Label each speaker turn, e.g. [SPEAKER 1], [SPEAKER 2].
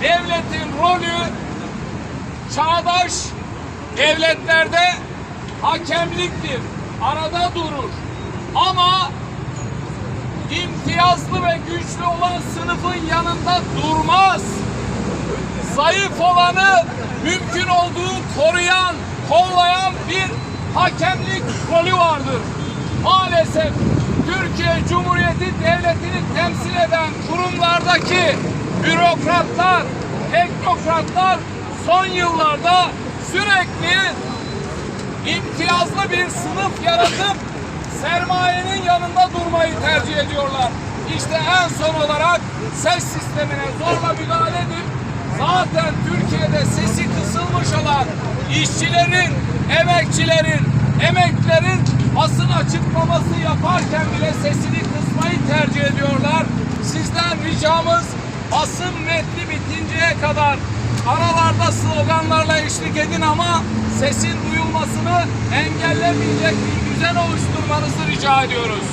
[SPEAKER 1] devletin rolü çağdaş devletlerde hakemliktir. Arada durur. Ama imtiyazlı ve güçlü olan sınıfın yanında durmaz. Zayıf olanı mümkün olduğu koruyan, kollayan bir hakemlik rolü vardır. Maalesef Türkiye Cumhuriyeti Devleti'ni temsil eden kurumlardaki bürokratlar, teknokratlar son yıllarda sürekli imtiyazlı bir sınıf yaratıp sermayenin yanında durmayı tercih ediyorlar. İşte en son olarak ses sistemine zorla müdahale edip zaten Türkiye'de sesi kısılmış olan işçilerin, emekçilerin, emeklerin basın açıklaması yaparken bile sesini kısmayı tercih ediyorlar. Sizden ricamız basın metni bitinceye kadar aralarda sloganlarla eşlik edin ama sesin duyulmasını engellemeyecek bir düzen oluşturmanızı rica ediyoruz.